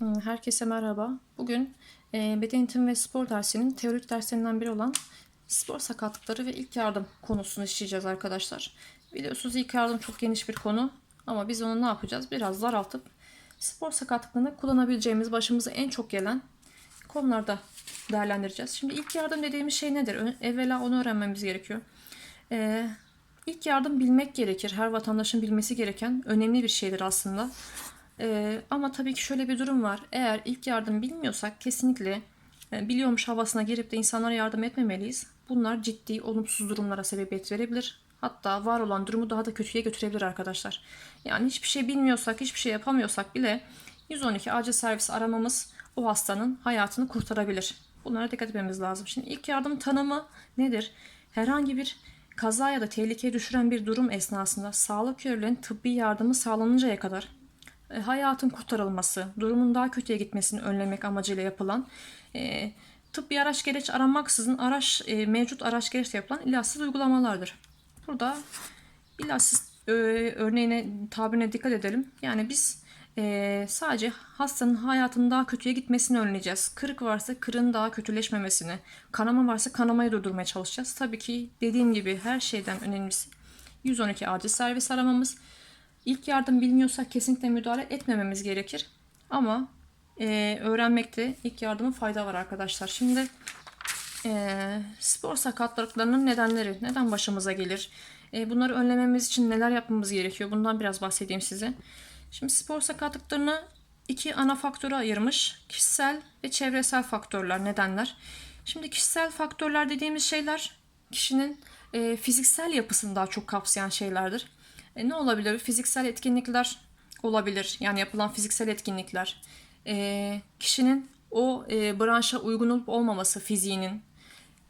Herkese merhaba. Bugün e, beden eğitimi ve spor dersinin teorik derslerinden biri olan spor sakatlıkları ve ilk yardım konusunu işleyeceğiz arkadaşlar. Biliyorsunuz ilk yardım çok geniş bir konu ama biz onu ne yapacağız? Biraz daraltıp spor sakatlıklarında kullanabileceğimiz başımıza en çok gelen konularda değerlendireceğiz. Şimdi ilk yardım dediğimiz şey nedir? Evvela onu öğrenmemiz gerekiyor. E, ilk yardım bilmek gerekir. Her vatandaşın bilmesi gereken önemli bir şeydir aslında. Ee, ama tabii ki şöyle bir durum var. Eğer ilk yardım bilmiyorsak kesinlikle e, biliyormuş havasına girip de insanlara yardım etmemeliyiz. Bunlar ciddi olumsuz durumlara sebebiyet verebilir. Hatta var olan durumu daha da kötüye götürebilir arkadaşlar. Yani hiçbir şey bilmiyorsak, hiçbir şey yapamıyorsak bile 112 acil servis aramamız o hastanın hayatını kurtarabilir. Bunlara dikkat etmemiz lazım. Şimdi ilk yardım tanımı nedir? Herhangi bir kaza ya da tehlikeye düşüren bir durum esnasında sağlık görevlilerinin tıbbi yardımı sağlanıncaya kadar hayatın kurtarılması, durumun daha kötüye gitmesini önlemek amacıyla yapılan e, tıbbi araç gereç aranmaksızın araç e, mevcut araç gereçle yapılan ilaçsız uygulamalardır. Burada ilaçsız e, örneğine tabirine dikkat edelim. Yani biz e, sadece hastanın hayatının daha kötüye gitmesini önleyeceğiz. Kırık varsa kırığın daha kötüleşmemesini, kanama varsa kanamayı durdurmaya çalışacağız. Tabii ki dediğim gibi her şeyden önemlisi 112 acil servis aramamız. İlk yardım bilmiyorsak kesinlikle müdahale etmememiz gerekir. Ama e, öğrenmekte ilk yardımın fayda var arkadaşlar. Şimdi e, spor sakatlıklarının nedenleri, neden başımıza gelir? E, bunları önlememiz için neler yapmamız gerekiyor? Bundan biraz bahsedeyim size. Şimdi spor sakatlıklarını iki ana faktöre ayırmış. Kişisel ve çevresel faktörler, nedenler. Şimdi kişisel faktörler dediğimiz şeyler kişinin e, fiziksel yapısını daha çok kapsayan şeylerdir. E, ne olabilir? Fiziksel etkinlikler olabilir. Yani yapılan fiziksel etkinlikler. E, kişinin o e, branşa uygun olup olmaması fiziğinin,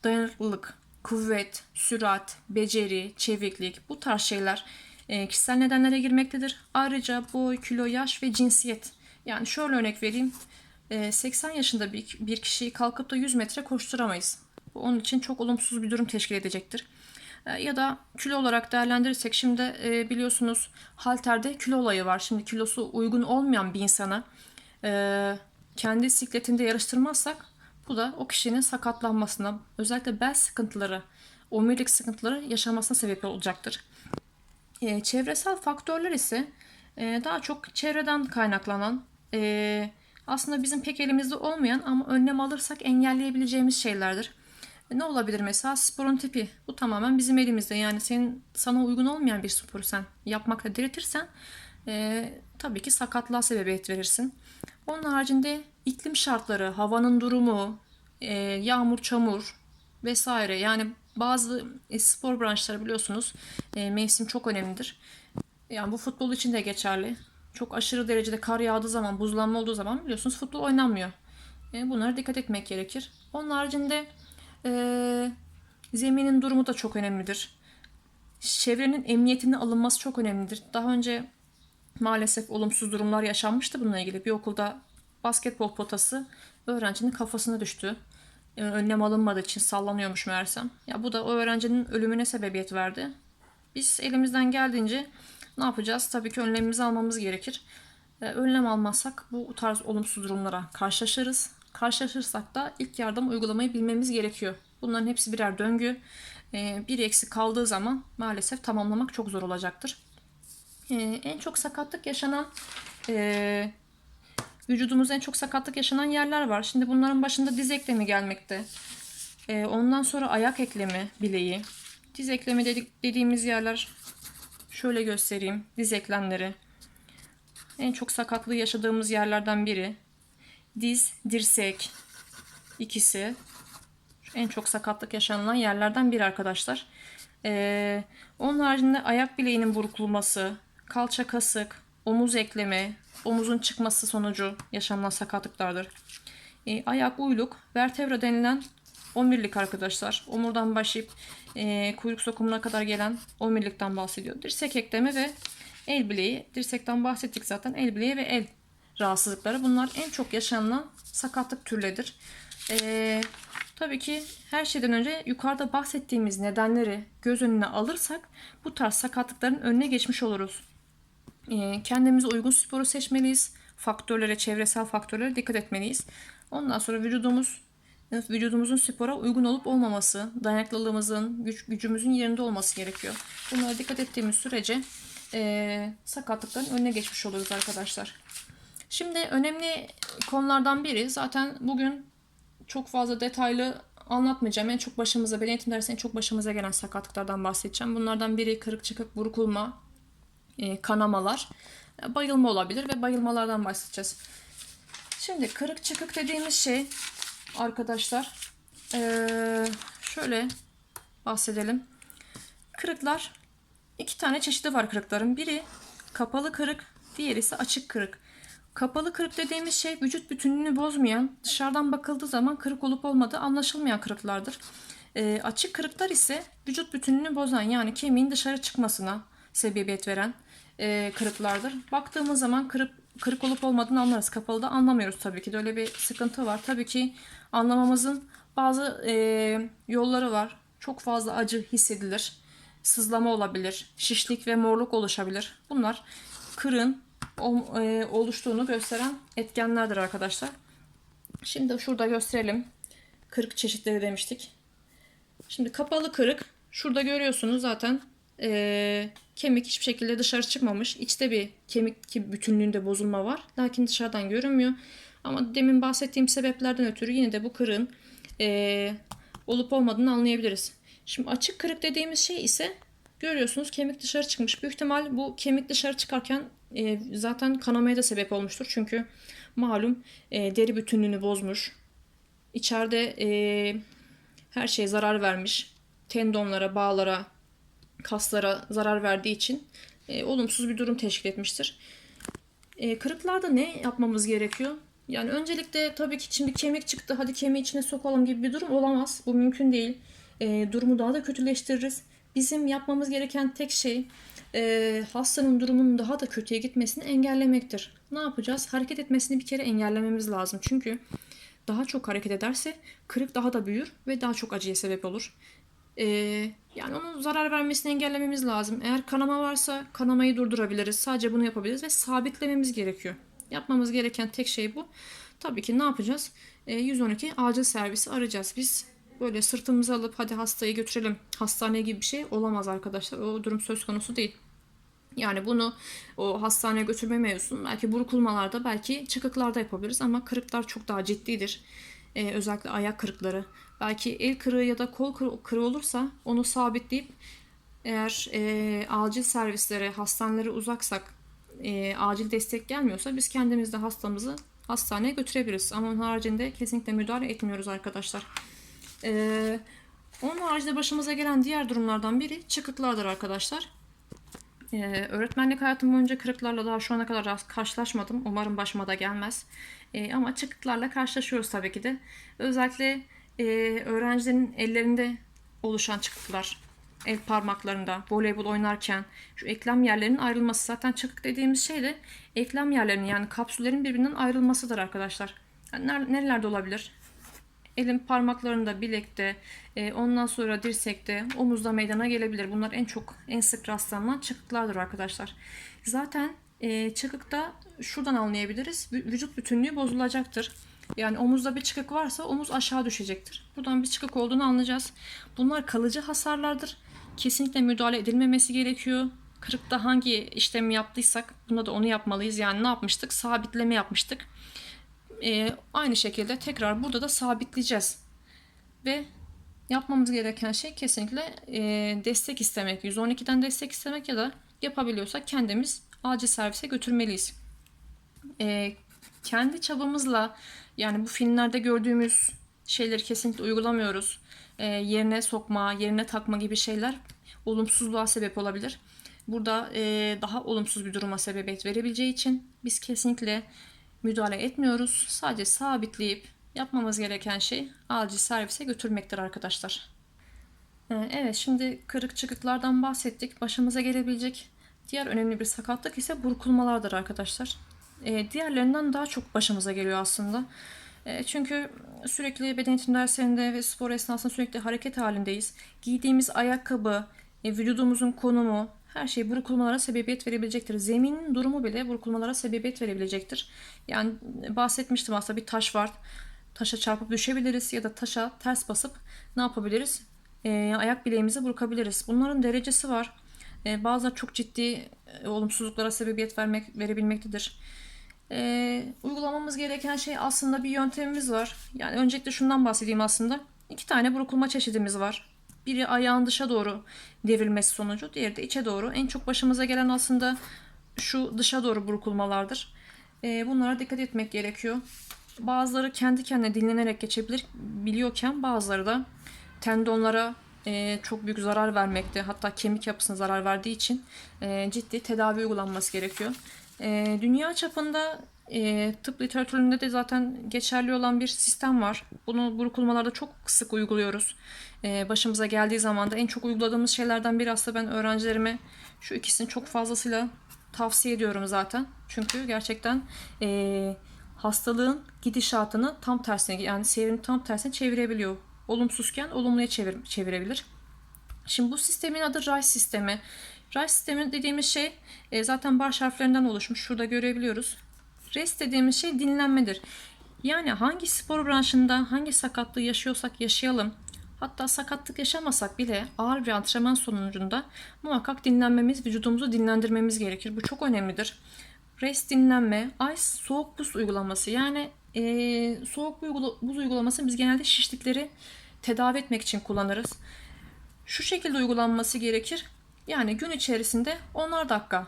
dayanıklılık, kuvvet, sürat, beceri, çeviklik bu tarz şeyler e, kişisel nedenlere girmektedir. Ayrıca boy, kilo, yaş ve cinsiyet. Yani şöyle örnek vereyim. E, 80 yaşında bir, bir kişiyi kalkıp da 100 metre koşturamayız. Bu onun için çok olumsuz bir durum teşkil edecektir. E, Ya da kilo olarak değerlendirirsek şimdi e, biliyorsunuz halterde kilo olayı var. Şimdi kilosu uygun olmayan bir insana e, kendi sikletinde yarıştırmazsak bu da o kişinin sakatlanmasına özellikle bel sıkıntıları, omurilik sıkıntıları yaşamasına sebep olacaktır. Çevresel faktörler ise daha çok çevreden kaynaklanan aslında bizim pek elimizde olmayan ama önlem alırsak engelleyebileceğimiz şeylerdir. E, Ne olabilir mesela sporun tipi. Bu tamamen bizim elimizde. Yani senin sana uygun olmayan bir sporu sen yapmakla diretirsen e, tabii ki sakatlığa sebebiyet verirsin. Onun haricinde iklim şartları, havanın durumu, e, yağmur, çamur vesaire. Yani bazı e, spor branşları biliyorsunuz e, mevsim çok önemlidir. Yani bu futbol için de geçerli. Çok aşırı derecede kar yağdığı zaman, buzlanma olduğu zaman biliyorsunuz futbol oynanmıyor. E, bunlara dikkat etmek gerekir. Onun haricinde ee, zeminin durumu da çok önemlidir. Çevrenin emniyetinin alınması çok önemlidir. Daha önce maalesef olumsuz durumlar yaşanmıştı bununla ilgili. Bir okulda basketbol potası öğrencinin kafasına düştü. Ee, önlem alınmadığı için sallanıyormuş meğersem. Ya bu da o öğrencinin ölümüne sebebiyet verdi. Biz elimizden geldiğince ne yapacağız? Tabii ki önlemimizi almamız gerekir. Ee, önlem almazsak bu tarz olumsuz durumlara karşılaşırız. Karşılaşırsak da ilk yardım uygulamayı bilmemiz gerekiyor. Bunların hepsi birer döngü. Ee, bir eksik kaldığı zaman maalesef tamamlamak çok zor olacaktır. Ee, en çok sakatlık yaşanan e, vücudumuzda en çok sakatlık yaşanan yerler var. Şimdi bunların başında diz eklemi gelmekte. Ee, ondan sonra ayak eklemi, bileği. Diz eklemi dediğimiz yerler şöyle göstereyim. Diz eklemleri. En çok sakatlığı yaşadığımız yerlerden biri. Diz, dirsek ikisi en çok sakatlık yaşanılan yerlerden biri arkadaşlar. Ee, onun haricinde ayak bileğinin burkulması, kalça kasık, omuz eklemi, omuzun çıkması sonucu yaşanılan sakatlıklardır. Ee, ayak uyluk, vertebra denilen omurilik arkadaşlar. Omurdan başlayıp e, kuyruk sokumuna kadar gelen omurilikten bahsediyor. Dirsek eklemi ve el bileği. Dirsekten bahsettik zaten. El bileği ve el rahatsızlıkları. Bunlar en çok yaşanılan sakatlık türleridir. Ee, tabii ki her şeyden önce yukarıda bahsettiğimiz nedenleri göz önüne alırsak bu tarz sakatlıkların önüne geçmiş oluruz. Ee, kendimize uygun sporu seçmeliyiz. faktörlere, çevresel faktörlere dikkat etmeliyiz. Ondan sonra vücudumuz vücudumuzun spora uygun olup olmaması, dayanıklılığımızın, güç, gücümüzün yerinde olması gerekiyor. Bunlara dikkat ettiğimiz sürece e, sakatlıkların önüne geçmiş oluyoruz arkadaşlar. Şimdi önemli konulardan biri zaten bugün çok fazla detaylı anlatmayacağım. En çok başımıza, beden eğitim dersinde çok başımıza gelen sakatlıklardan bahsedeceğim. Bunlardan biri kırık çıkık, burkulma, e, kanamalar, e, bayılma olabilir ve bayılmalardan bahsedeceğiz. Şimdi kırık çıkık dediğimiz şey arkadaşlar e, şöyle bahsedelim. Kırıklar iki tane çeşidi var kırıkların. Biri kapalı kırık, diğeri ise açık kırık. Kapalı kırık dediğimiz şey vücut bütünlüğünü bozmayan, dışarıdan bakıldığı zaman kırık olup olmadığı anlaşılmayan kırıklardır. E, açık kırıklar ise vücut bütünlüğünü bozan yani kemiğin dışarı çıkmasına sebebiyet veren e, kırıklardır. Baktığımız zaman kırık kırık olup olmadığını anlarız. Kapalıda anlamıyoruz tabii ki de öyle bir sıkıntı var. Tabii ki anlamamızın bazı e, yolları var. Çok fazla acı hissedilir. Sızlama olabilir. Şişlik ve morluk oluşabilir. Bunlar kırın oluştuğunu gösteren etkenlerdir arkadaşlar. Şimdi şurada gösterelim. Kırık çeşitleri demiştik. Şimdi kapalı kırık. Şurada görüyorsunuz zaten e, kemik hiçbir şekilde dışarı çıkmamış. İçte bir kemik bütünlüğünde bozulma var. Lakin dışarıdan görünmüyor. Ama demin bahsettiğim sebeplerden ötürü yine de bu kırığın e, olup olmadığını anlayabiliriz. Şimdi açık kırık dediğimiz şey ise görüyorsunuz kemik dışarı çıkmış. Büyük ihtimal bu kemik dışarı çıkarken e, zaten kanamaya da sebep olmuştur. Çünkü malum e, deri bütünlüğünü bozmuş. İçeride e, her şeye zarar vermiş. Tendonlara, bağlara, kaslara zarar verdiği için e, olumsuz bir durum teşkil etmiştir. E, kırıklarda ne yapmamız gerekiyor? Yani öncelikle tabii ki şimdi kemik çıktı hadi kemiği içine sokalım gibi bir durum olamaz. Bu mümkün değil. E, durumu daha da kötüleştiririz. Bizim yapmamız gereken tek şey e, hastanın durumunun daha da kötüye gitmesini engellemektir. Ne yapacağız? Hareket etmesini bir kere engellememiz lazım. Çünkü daha çok hareket ederse kırık daha da büyür ve daha çok acıya sebep olur. Ee, yani onun zarar vermesini engellememiz lazım. Eğer kanama varsa kanamayı durdurabiliriz. Sadece bunu yapabiliriz ve sabitlememiz gerekiyor. Yapmamız gereken tek şey bu. Tabii ki ne yapacağız? Ee, 112 acil servisi arayacağız. Biz böyle sırtımızı alıp hadi hastayı götürelim hastaneye gibi bir şey olamaz arkadaşlar. O durum söz konusu değil. Yani bunu o hastaneye götürme mevzusunu belki burkulmalarda belki çıkıklarda yapabiliriz ama kırıklar çok daha ciddidir. Ee, özellikle ayak kırıkları. Belki el kırığı ya da kol kırığı olursa onu sabitleyip eğer e, acil servislere, hastanelere uzaksak e, acil destek gelmiyorsa biz kendimiz de hastamızı hastaneye götürebiliriz. Ama onun haricinde kesinlikle müdahale etmiyoruz arkadaşlar. Ee, onun haricinde başımıza gelen diğer durumlardan biri çıkıklardır arkadaşlar. Ee, öğretmenlik hayatım boyunca kırıklarla daha şu ana kadar karşılaşmadım. Umarım başıma da gelmez. Ee, ama çıkıklarla karşılaşıyoruz tabii ki de. Özellikle e, öğrencilerin ellerinde oluşan çıkıklar, el parmaklarında, voleybol oynarken şu eklem yerlerinin ayrılması. Zaten çıkık dediğimiz şey de eklem yerlerinin yani kapsüllerin birbirinden ayrılmasıdır arkadaşlar. Yani ner- nerelerde olabilir? Elin parmaklarında, bilekte, e, ondan sonra dirsekte, omuzda meydana gelebilir. Bunlar en çok, en sık rastlanan çıkıklardır arkadaşlar. Zaten e, çıkıkta şuradan anlayabiliriz. Vü- Vücut bütünlüğü bozulacaktır. Yani omuzda bir çıkık varsa omuz aşağı düşecektir. Buradan bir çıkık olduğunu anlayacağız. Bunlar kalıcı hasarlardır. Kesinlikle müdahale edilmemesi gerekiyor. Kırıkta hangi işlemi yaptıysak bunda da onu yapmalıyız. Yani ne yapmıştık? Sabitleme yapmıştık. Ee, aynı şekilde tekrar burada da sabitleyeceğiz. Ve yapmamız gereken şey kesinlikle e, destek istemek. 112'den destek istemek ya da yapabiliyorsak kendimiz acil servise götürmeliyiz. E, kendi çabamızla yani bu filmlerde gördüğümüz şeyleri kesinlikle uygulamıyoruz. E, yerine sokma, yerine takma gibi şeyler olumsuzluğa sebep olabilir. Burada e, daha olumsuz bir duruma sebebiyet verebileceği için biz kesinlikle müdahale etmiyoruz. Sadece sabitleyip yapmamız gereken şey acil servise götürmektir arkadaşlar. Ee, Evet şimdi kırık çıkıklardan bahsettik. Başımıza gelebilecek diğer önemli bir sakatlık ise burkulmalardır arkadaşlar. Ee, diğerlerinden daha çok başımıza geliyor aslında. Ee, çünkü sürekli beden eğitim derslerinde ve spor esnasında sürekli hareket halindeyiz. Giydiğimiz ayakkabı, e, vücudumuzun konumu, her şey burkulmalara sebebiyet verebilecektir. Zeminin durumu bile burkulmalara sebebiyet verebilecektir. Yani bahsetmiştim aslında bir taş var. Taşa çarpıp düşebiliriz ya da taşa ters basıp ne yapabiliriz? Ee, ayak bileğimizi burkabiliriz. Bunların derecesi var. Ee, bazıları çok ciddi e, olumsuzluklara sebebiyet vermek verebilmektedir. Ee, uygulamamız gereken şey aslında bir yöntemimiz var. Yani öncelikle şundan bahsedeyim aslında. İki tane burkulma çeşidimiz var. Biri ayağın dışa doğru devrilmesi sonucu, diğeri de içe doğru. En çok başımıza gelen aslında şu dışa doğru burkulmalardır. Ee, bunlara dikkat etmek gerekiyor. Bazıları kendi kendine dinlenerek geçebilir biliyorken bazıları da tendonlara e, çok büyük zarar vermekte. Hatta kemik yapısına zarar verdiği için e, ciddi tedavi uygulanması gerekiyor. E, dünya çapında e, tıp literatüründe de zaten geçerli olan bir sistem var. Bunu burkulmalarda çok sık uyguluyoruz. E, başımıza geldiği zaman da en çok uyguladığımız şeylerden biri aslında ben öğrencilerime şu ikisini çok fazlasıyla tavsiye ediyorum zaten. Çünkü gerçekten e, hastalığın gidişatını tam tersine yani seyrini tam tersine çevirebiliyor. Olumsuzken olumluya çevir, çevirebilir. Şimdi bu sistemin adı RICE sistemi. RICE sistemi dediğimiz şey e, zaten baş harflerinden oluşmuş. Şurada görebiliyoruz. Rest dediğimiz şey dinlenmedir. Yani hangi spor branşında hangi sakatlığı yaşıyorsak yaşayalım. Hatta sakatlık yaşamasak bile ağır bir antrenman sonucunda muhakkak dinlenmemiz, vücudumuzu dinlendirmemiz gerekir. Bu çok önemlidir. Rest dinlenme, ice soğuk buz uygulaması. Yani e, soğuk buz uygulaması biz genelde şişlikleri tedavi etmek için kullanırız. Şu şekilde uygulanması gerekir. Yani gün içerisinde 10'ar dakika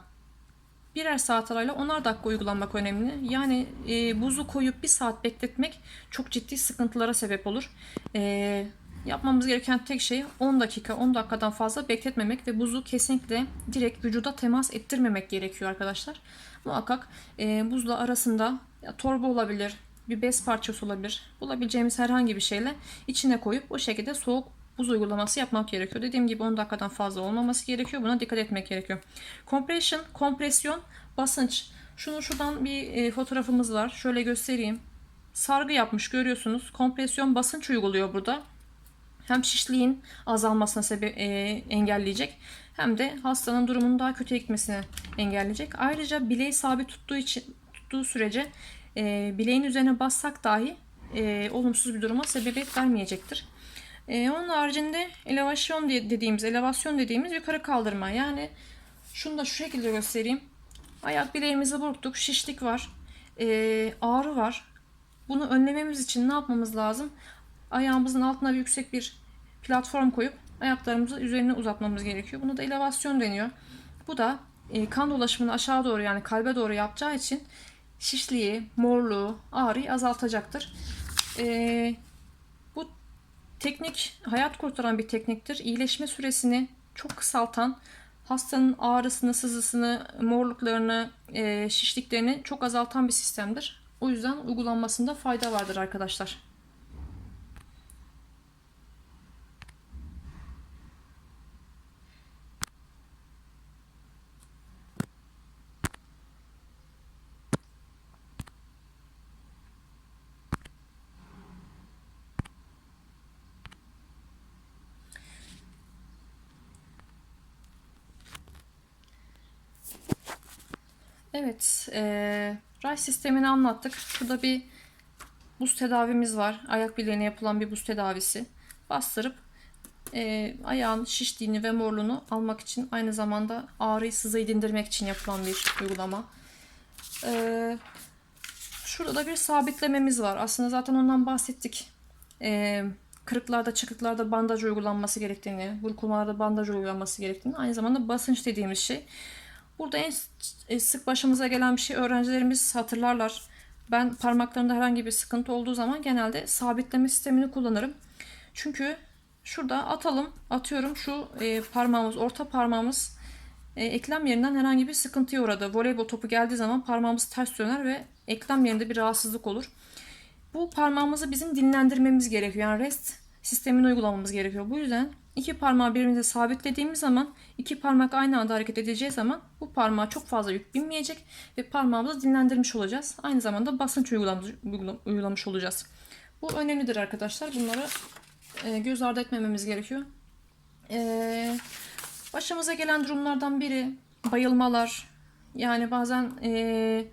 birer saat arayla 10'ar dakika uygulanmak önemli. Yani e, buzu koyup bir saat bekletmek çok ciddi sıkıntılara sebep olur. E, yapmamız gereken tek şey 10 dakika 10 dakikadan fazla bekletmemek ve buzu kesinlikle direkt vücuda temas ettirmemek gerekiyor arkadaşlar. Muhakkak e, buzla arasında ya, torba olabilir, bir bez parçası olabilir. Bulabileceğimiz herhangi bir şeyle içine koyup o şekilde soğuk buz uygulaması yapmak gerekiyor. Dediğim gibi 10 dakikadan fazla olmaması gerekiyor. Buna dikkat etmek gerekiyor. Compression, kompresyon, basınç. Şunu şuradan bir e, fotoğrafımız var. Şöyle göstereyim. Sargı yapmış görüyorsunuz. Kompresyon basınç uyguluyor burada. Hem şişliğin azalmasına sebep e, engelleyecek hem de hastanın durumunun daha kötüye gitmesini engelleyecek. Ayrıca bileği sabit tuttuğu için tuttuğu sürece e, bileğin üzerine bassak dahi e, olumsuz bir duruma sebebiyet vermeyecektir. E, onun haricinde elevasyon dediğimiz, elevasyon dediğimiz yukarı kaldırma. Yani şunu da şu şekilde göstereyim. Ayak bileğimizi burktuk, şişlik var, e, ağrı var. Bunu önlememiz için ne yapmamız lazım? Ayağımızın altına bir yüksek bir platform koyup ayaklarımızı üzerine uzatmamız gerekiyor. Buna da elevasyon deniyor. Bu da e, kan dolaşımını aşağı doğru yani kalbe doğru yapacağı için şişliği, morluğu, ağrıyı azaltacaktır. E, teknik hayat kurtaran bir tekniktir. İyileşme süresini çok kısaltan, hastanın ağrısını, sızısını, morluklarını, e, şişliklerini çok azaltan bir sistemdir. O yüzden uygulanmasında fayda vardır arkadaşlar. Evet, e, ray sistemini anlattık. Şurada bir buz tedavimiz var. Ayak bileğine yapılan bir buz tedavisi. Bastırıp e, ayağın şiştiğini ve morluğunu almak için aynı zamanda ağrıyı sızıyı dindirmek için yapılan bir uygulama. E, şurada da bir sabitlememiz var. Aslında zaten ondan bahsettik. E, kırıklarda, çıkıklarda bandaj uygulanması gerektiğini, burkulmalarda bandaj uygulanması gerektiğini, aynı zamanda basınç dediğimiz şey. Burada en sık başımıza gelen bir şey öğrencilerimiz hatırlarlar. Ben parmaklarında herhangi bir sıkıntı olduğu zaman genelde sabitleme sistemini kullanırım. Çünkü şurada atalım, atıyorum şu e, parmağımız, orta parmağımız e, eklem yerinden herhangi bir sıkıntıya uğradı. Voleybol topu geldiği zaman parmağımız ters döner ve eklem yerinde bir rahatsızlık olur. Bu parmağımızı bizim dinlendirmemiz gerekiyor. Yani rest sistemini uygulamamız gerekiyor. Bu yüzden iki parmağı birbirine sabitlediğimiz zaman iki parmak aynı anda hareket edeceği zaman bu parmağa çok fazla yük binmeyecek ve parmağımızı dinlendirmiş olacağız. Aynı zamanda basınç uygulamış, uygulamış olacağız. Bu önemlidir arkadaşlar. Bunları e, göz ardı etmememiz gerekiyor. E, Başımıza gelen durumlardan biri bayılmalar. Yani bazen eee,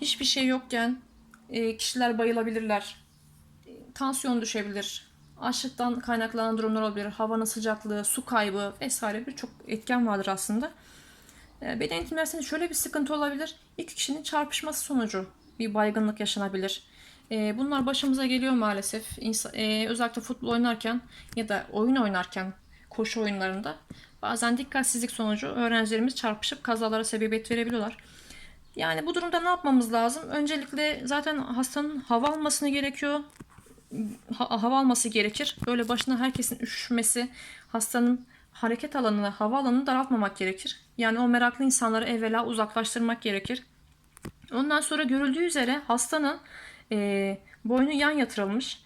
hiçbir şey yokken kişiler bayılabilirler. Tansiyon düşebilir. Açlıktan kaynaklanan durumlar olabilir. Havanın sıcaklığı, su kaybı vesaire birçok etken vardır aslında. E, Beden eğitim dersinde şöyle bir sıkıntı olabilir. İki kişinin çarpışması sonucu bir baygınlık yaşanabilir. E, Bunlar başımıza geliyor maalesef. E, özellikle futbol oynarken ya da oyun oynarken koşu oyunlarında bazen dikkatsizlik sonucu öğrencilerimiz çarpışıp kazalara sebebiyet verebiliyorlar. Yani bu durumda ne yapmamız lazım? Öncelikle zaten hastanın hava almasını gerekiyor. Ha- hava alması gerekir. Böyle başına herkesin üşümesi, hastanın hareket alanını, hava alanını daraltmamak gerekir. Yani o meraklı insanları evvela uzaklaştırmak gerekir. Ondan sonra görüldüğü üzere hastanın e, boynu yan yatırılmış.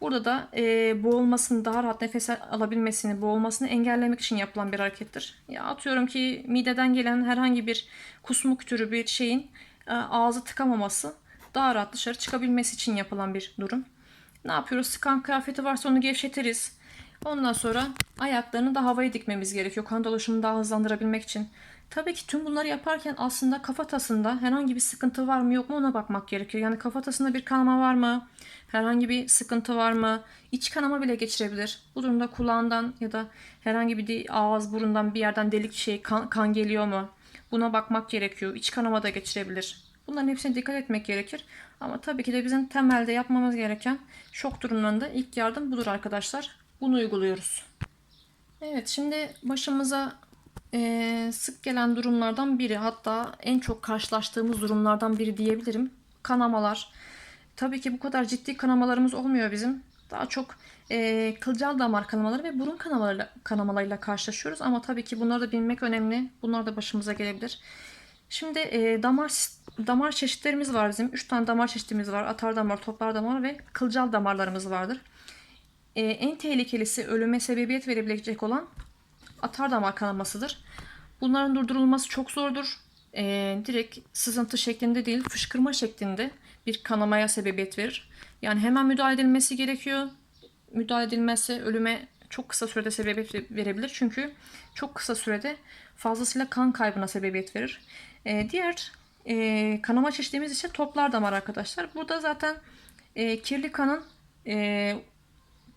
Burada da e, boğulmasını, daha rahat nefes alabilmesini, boğulmasını engellemek için yapılan bir harekettir. Ya atıyorum ki mideden gelen herhangi bir kusmuk türü bir şeyin e, ağzı tıkamaması, daha rahat dışarı çıkabilmesi için yapılan bir durum. Ne yapıyoruz? Sıkan kıyafeti varsa onu gevşetiriz. Ondan sonra ayaklarını da havaya dikmemiz gerekiyor. Kan dolaşımını daha hızlandırabilmek için. Tabii ki tüm bunları yaparken aslında kafatasında herhangi bir sıkıntı var mı yok mu ona bakmak gerekiyor. Yani kafatasında bir kanama var mı? Herhangi bir sıkıntı var mı? İç kanama bile geçirebilir. Bu durumda kulağından ya da herhangi bir ağız burundan bir yerden delik şey kan, kan geliyor mu? Buna bakmak gerekiyor. İç kanama da geçirebilir. Bunların hepsine dikkat etmek gerekir. Ama tabii ki de bizim temelde yapmamız gereken şok durumlarında ilk yardım budur arkadaşlar. Bunu uyguluyoruz. Evet şimdi başımıza eee, sık gelen durumlardan biri hatta en çok karşılaştığımız durumlardan biri diyebilirim. Kanamalar. Tabii ki bu kadar ciddi kanamalarımız olmuyor bizim. Daha çok eee kılcal damar kanamaları ve burun kanamalarıyla, kanamalarıyla karşılaşıyoruz. Ama tabii ki bunları da bilmek önemli. Bunlar da başımıza gelebilir. Şimdi e, damar damar çeşitlerimiz var bizim. 3 tane damar çeşitimiz var. Atar damar, toplar damar ve kılcal damarlarımız vardır. E, en tehlikelisi ölüme sebebiyet verebilecek olan atar damar kanamasıdır. Bunların durdurulması çok zordur. E, direkt sızıntı şeklinde değil, fışkırma şeklinde bir kanamaya sebebiyet verir. Yani hemen müdahale edilmesi gerekiyor. Müdahale edilmezse ölüme çok kısa sürede sebebiyet verebilir. Çünkü çok kısa sürede fazlasıyla kan kaybına sebebiyet verir. E, diğer e, kanama çeşitimiz ise toplar damar arkadaşlar. Burada zaten e, kirli kanın e,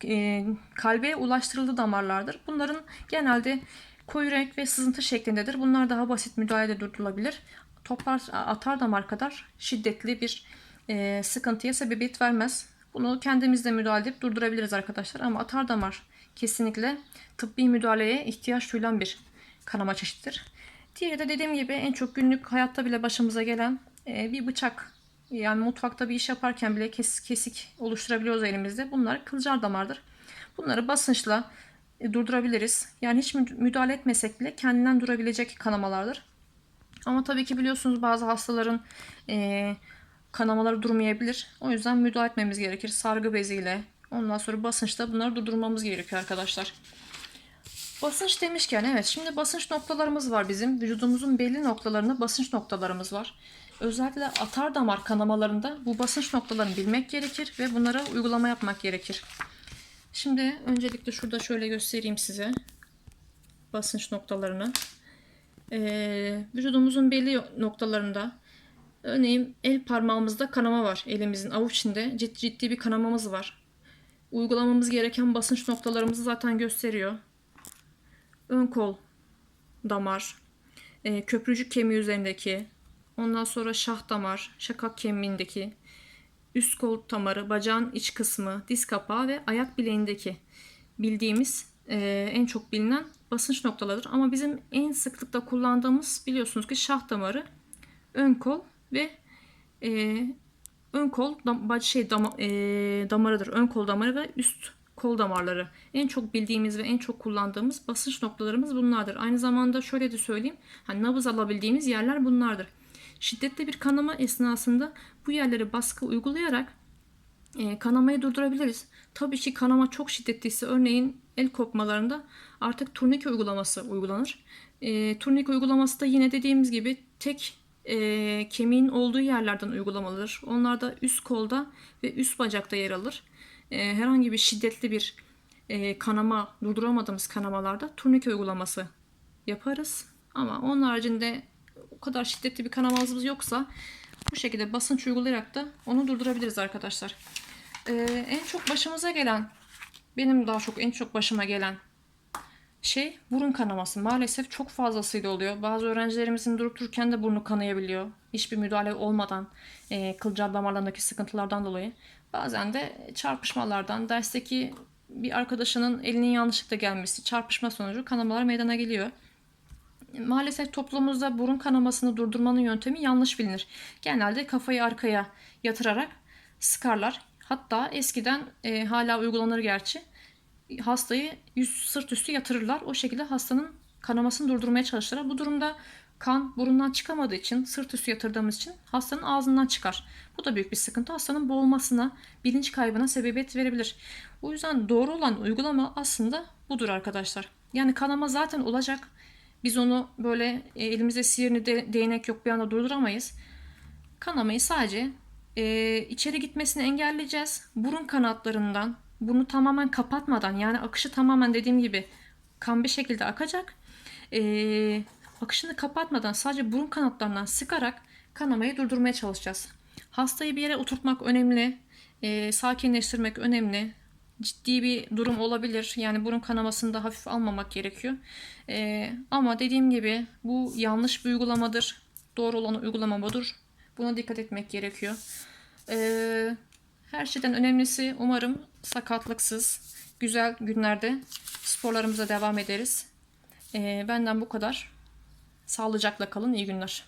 e, kalbe ulaştırıldığı damarlardır. Bunların genelde koyu renk ve sızıntı şeklindedir. Bunlar daha basit müdahalede durdurulabilir. Toplar atar damar kadar şiddetli bir e, sıkıntıya sebebiyet vermez. Bunu kendimizde müdahale edip durdurabiliriz arkadaşlar. Ama atar damar kesinlikle tıbbi müdahaleye ihtiyaç duyulan bir kanama çeşittir. Diğeri de dediğim gibi en çok günlük hayatta bile başımıza gelen e, bir bıçak. Yani mutfakta bir iş yaparken bile kes, kesik oluşturabiliyoruz elimizde. Bunlar kılcal damardır. Bunları basınçla e, durdurabiliriz. Yani hiç mü- müdahale etmesek bile kendinden durabilecek kanamalardır. Ama tabii ki biliyorsunuz bazı hastaların e, kanamaları durmayabilir. O yüzden müdahale etmemiz gerekir. Sargı beziyle. Ondan sonra basınçla bunları durdurmamız gerekiyor arkadaşlar. Basınç demişken evet şimdi basınç noktalarımız var bizim. Vücudumuzun belli noktalarında basınç noktalarımız var. Özellikle atar damar kanamalarında bu basınç noktalarını bilmek gerekir ve bunlara uygulama yapmak gerekir. Şimdi öncelikle şurada şöyle göstereyim size basınç noktalarını. Ee, vücudumuzun belli noktalarında örneğin el parmağımızda kanama var. Elimizin avuç içinde ciddi, ciddi bir kanamamız var. Uygulamamız gereken basınç noktalarımızı zaten gösteriyor ön kol damar, e, köprücük kemiği üzerindeki, ondan sonra şah damar, şakak kemiğindeki, üst kol damarı, bacağın iç kısmı, diz kapağı ve ayak bileğindeki bildiğimiz e, en çok bilinen basınç noktalarıdır. Ama bizim en sıklıkla kullandığımız biliyorsunuz ki şah damarı, ön kol ve e, ön kol dam, şey dama, e, damarıdır. Ön kol damarı ve üst kol damarları. En çok bildiğimiz ve en çok kullandığımız basınç noktalarımız bunlardır. Aynı zamanda şöyle de söyleyeyim. Hani nabız alabildiğimiz yerler bunlardır. Şiddetli bir kanama esnasında bu yerlere baskı uygulayarak e, kanamayı durdurabiliriz. Tabii ki kanama çok şiddetliyse örneğin el kopmalarında artık turnike uygulaması uygulanır. E, turnike uygulaması da yine dediğimiz gibi tek e, kemiğin olduğu yerlerden uygulamalıdır. Onlar da üst kolda ve üst bacakta yer alır. E, herhangi bir şiddetli bir e, kanama, durduramadığımız kanamalarda turnike uygulaması yaparız. Ama onun haricinde o kadar şiddetli bir kanamazımız yoksa bu şekilde basınç uygulayarak da onu durdurabiliriz arkadaşlar. Ee, en çok başımıza gelen benim daha çok en çok başıma gelen şey burun kanaması. Maalesef çok fazlasıyla oluyor. Bazı öğrencilerimizin durup dururken de burnu kanayabiliyor. Hiçbir müdahale olmadan e, kılcal damarlarındaki sıkıntılardan dolayı. Bazen de çarpışmalardan, dersteki bir arkadaşının elinin yanlışlıkla gelmesi, çarpışma sonucu kanamalar meydana geliyor. Maalesef toplumumuzda burun kanamasını durdurmanın yöntemi yanlış bilinir. Genelde kafayı arkaya yatırarak sıkarlar. Hatta eskiden e, hala uygulanır gerçi hastayı yüz sırt üstü yatırırlar. O şekilde hastanın kanamasını durdurmaya çalışırlar. Bu durumda kan burundan çıkamadığı için sırt üstü yatırdığımız için hastanın ağzından çıkar. Bu da büyük bir sıkıntı. Hastanın boğulmasına, bilinç kaybına sebebiyet verebilir. O yüzden doğru olan uygulama aslında budur arkadaşlar. Yani kanama zaten olacak. Biz onu böyle e, elimizde sihirli de, değnek yok bir anda durduramayız. Kanamayı sadece e, içeri gitmesini engelleyeceğiz. Burun kanatlarından bunu tamamen kapatmadan yani akışı tamamen dediğim gibi kan bir şekilde akacak. Ee, akışını kapatmadan sadece burun kanatlarından sıkarak kanamayı durdurmaya çalışacağız. Hastayı bir yere oturtmak önemli. Ee, sakinleştirmek önemli. Ciddi bir durum olabilir. Yani burun kanamasını da hafif almamak gerekiyor. Ee, ama dediğim gibi bu yanlış bir uygulamadır. Doğru olan uygulama budur. Buna dikkat etmek gerekiyor. Ee, her şeyden önemlisi umarım sakatlıksız, güzel günlerde sporlarımıza devam ederiz. Ee, benden bu kadar. Sağlıcakla kalın, iyi günler.